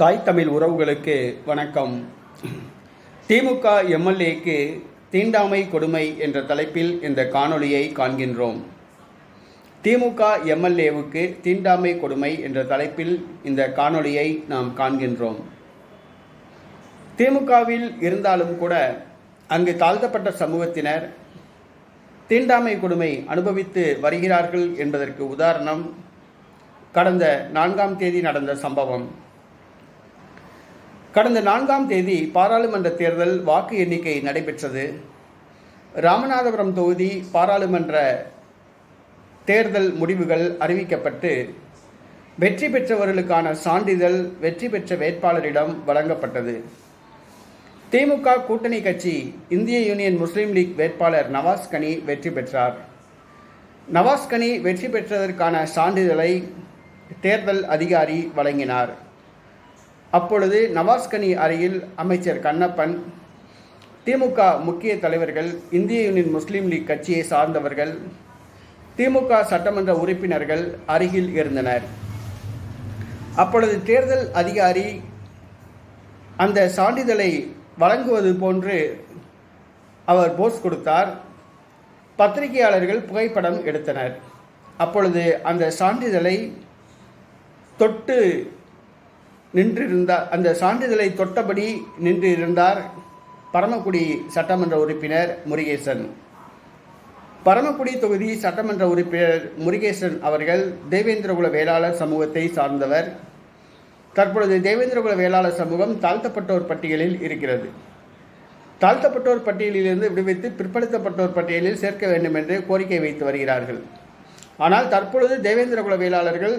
தாய் தமிழ் உறவுகளுக்கு வணக்கம். திமுக எம்எல்ஏக்கு தீண்டாமை கொடுமை என்ற தலைப்பில் இந்த காணொளியை காண்கின்றோம். திமுக எம்எல்ஏவுக்கு தீண்டாமை கொடுமை என்ற தலைப்பில் இந்த காணொளியை நாம் காண்கின்றோம். திமுகவில் இருந்தாலும் கூட அங்கு தாழ்த்தப்பட்ட சமூகத்தினர் தீண்டாமை கொடுமை அனுபவித்து வருகிறார்கள் என்பதற்கு உதாரணம் கடந்த நான்காம் தேதி நடந்த சம்பவம். கடந்த நான்காம் தேதி பாராளுமன்ற தேர்தல் வாக்கு எண்ணிக்கை நடைபெற்றது. ராமநாதபுரம் தொகுதி பாராளுமன்ற தேர்தல் முடிவுகள் அறிவிக்கப்பட்டு வெற்றி பெற்றவர்களுக்கான சான்றிதழ் வெற்றி பெற்ற வேட்பாளரிடம் வழங்கப்பட்டது. திமுக கூட்டணி கட்சி இந்திய யூனியன் முஸ்லீம் லீக் வேட்பாளர் நவாஸ் கனி வெற்றி பெற்றார். நவாஸ் கனி வெற்றி பெற்றதற்கான சான்றிதழை தேர்தல் அதிகாரி வழங்கினார். அப்பொழுது நவாஸ்கனி அறையில் அருகில் அமைச்சர் கண்ணப்பன் திமுக முக்கிய தலைவர்கள் இந்திய யூனியன் முஸ்லீம் லீக் கட்சியை சார்ந்தவர்கள் திமுக சட்டமன்ற உறுப்பினர்கள் அருகில் இருந்தனர். அப்பொழுது தேர்தல் அதிகாரி அந்த சான்றிதழை வழங்குவது போன்று அவர் போஸ் கொடுத்தார். பத்திரிகையாளர்கள் புகைப்படம் எடுத்தனர். அப்பொழுது அந்த சான்றிதழை தொட்டு நின்றிருந்தார் அந்த சான்றிதழை தொட்டபடி நின்றிருந்தார் பரமக்குடி சட்டமன்ற உறுப்பினர் முருகேசன். பரமக்குடி தொகுதி சட்டமன்ற உறுப்பினர் முருகேசன் அவர்கள் தேவேந்திரகுல வேளாளர் சமூகத்தை சார்ந்தவர். தற்பொழுது தேவேந்திரகுல வேளாளர் சமூகம் தாழ்த்தப்பட்டோர் பட்டியலில் இருக்கிறது. தாழ்த்தப்பட்டோர் பட்டியலிலிருந்து விடுவித்து பிற்படுத்தப்பட்டோர் பட்டியலில் சேர்க்க வேண்டும் என்று கோரிக்கை வைத்து வருகிறார்கள். ஆனால் தற்பொழுது தேவேந்திரகுல வேளாளர்கள்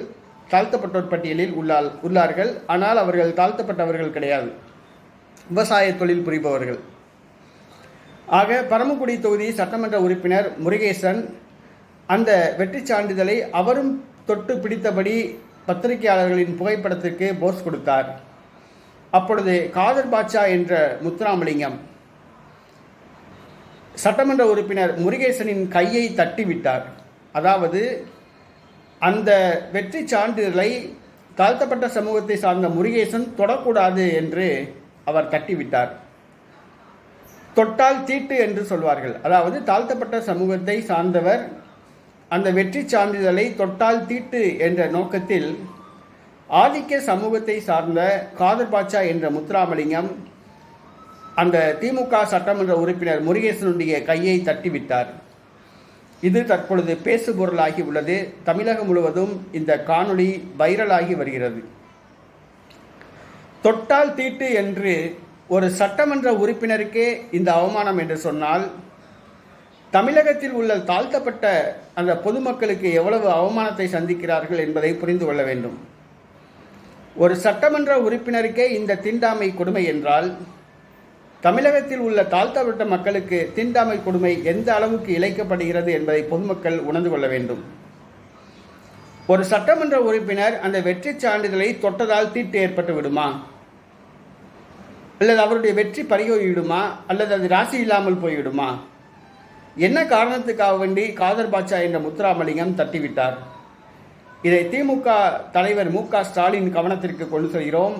தாழ்த்தப்பட்டோர் பட்டியலில் உள்ளால் உள்ளார்கள். ஆனால் அவர்கள் தாழ்த்தப்பட்டவர்கள் கிடையாது. விவசாய தொழில் புரிபவர்கள். ஆக பரமக்குடி தொகுதி சட்டமன்ற உறுப்பினர் முருகேசன் அந்த வெற்றி சான்றிதழை அவரும் தொட்டு பிடித்தபடி பத்திரிகையாளர்களின் புகைப்படத்திற்கு போஸ் கொடுத்தார். அப்பொழுது காதர் பாட்சா என்ற முத்துராமலிங்கம் சட்டமன்ற உறுப்பினர் முருகேசனின் கையை தட்டிவிட்டார். அதாவது அந்த வெற்றி சான்றிதழை தாழ்த்தப்பட்ட சமூகத்தை சார்ந்த முருகேசன் தொடக்கூடாது என்று அவர் தட்டிவிட்டார் தொட்டால் தீட்டு என்று சொல்வார்கள். அதாவது தாழ்த்தப்பட்ட சமூகத்தை சார்ந்தவர் அந்த வெற்றி சான்றிதழை தொட்டால் தீட்டு என்ற நோக்கத்தில் ஆதிக்க சமூகத்தை சார்ந்த காதர் பாட்சா என்ற முத்துராமலிங்கம் அந்த திமுக சட்டமன்ற உறுப்பினர் முருகேசனுடைய கையை தட்டிவிட்டார். இது தற்பொழுது பேசுபொருளாகி உள்ளது. தமிழகம் முழுவதும் இந்த காணொளி வைரலாகி வருகிறது. தொட்டால் தீட்டு என்று ஒரு சட்டமன்ற உறுப்பினருக்கே இந்த அவமானம் என்று சொன்னால் தமிழகத்தில் உள்ள தாழ்த்தப்பட்ட அந்த பொதுமக்களுக்கு எவ்வளவு அவமானத்தை சந்திக்கிறார்கள் என்பதை புரிந்து கொள்ள வேண்டும். ஒரு சட்டமன்ற உறுப்பினருக்கே இந்த தீண்டாமை கொடுமை என்றால் தமிழகத்தில் உள்ள தாழ்த்தப்பட்ட மக்களுக்கு தீண்டாமை கொடுமை எந்த அளவுக்கு இழைக்கப்படுகிறது என்பதை பொதுமக்கள் உணர்ந்து கொள்ள வேண்டும். ஒரு சட்டமன்ற உறுப்பினர் அந்த வெற்றி சான்றிதழை தொட்டதால் தீட்டு ஏற்பட்டு விடுமா? அல்லது அவருடைய வெற்றி பறியோயிடுமா? அல்லது அது ராசி இல்லாமல் போய்விடுமா? என்ன காரணத்துக்காக வேண்டி காதர் பாட்சா என்ற முத்துராமலிங்கம் தட்டிவிட்டார்? இதை திமுக தலைவர் மு க ஸ்டாலின் கவனத்திற்கு கொண்டு செல்கிறோம்.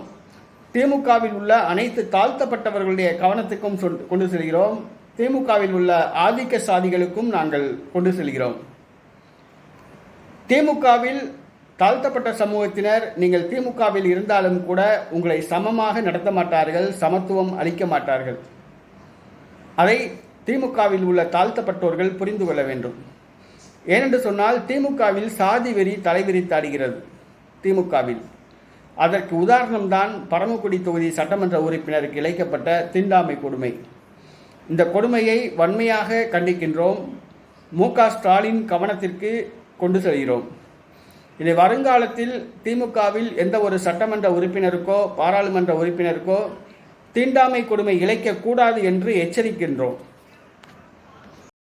திமுகவில் உள்ள அனைத்து தாழ்த்தப்பட்டவர்களுடைய கவனத்துக்கும் கொண்டு செல்கிறோம். திமுகவில் உள்ள ஆதிக்க சாதிகளுக்கும் நாங்கள் கொண்டு செல்கிறோம். திமுகவில் தாழ்த்தப்பட்ட சமூகத்தினர் நீங்கள் திமுகவில் இருந்தாலும் கூட உங்களை சமமாக நடத்த மாட்டார்கள் சமத்துவம் அளிக்க மாட்டார்கள். அதை திமுகவில் உள்ள தாழ்த்தப்பட்டோர்கள் புரிந்து கொள்ள வேண்டும். ஏனென்று சொன்னால் திமுகவில் சாதி வெறி தலைவிரித்தாடுகிறது திமுகவில். அதற்கு உதாரணம்தான் பரமக்குடி தொகுதி சட்டமன்ற உறுப்பினருக்கு இழைக்கப்பட்ட தீண்டாமை கொடுமை. இந்த கொடுமையை வன்மையாக கண்டிக்கின்றோம். மு ஸ்டாலின் கவனத்திற்கு கொண்டு செல்கிறோம். இதை வருங்காலத்தில் திமுகவில் எந்த ஒரு சட்டமன்ற உறுப்பினருக்கோ பாராளுமன்ற உறுப்பினருக்கோ தீண்டாமை கொடுமை இழைக்கக்கூடாது என்று எச்சரிக்கின்றோம்.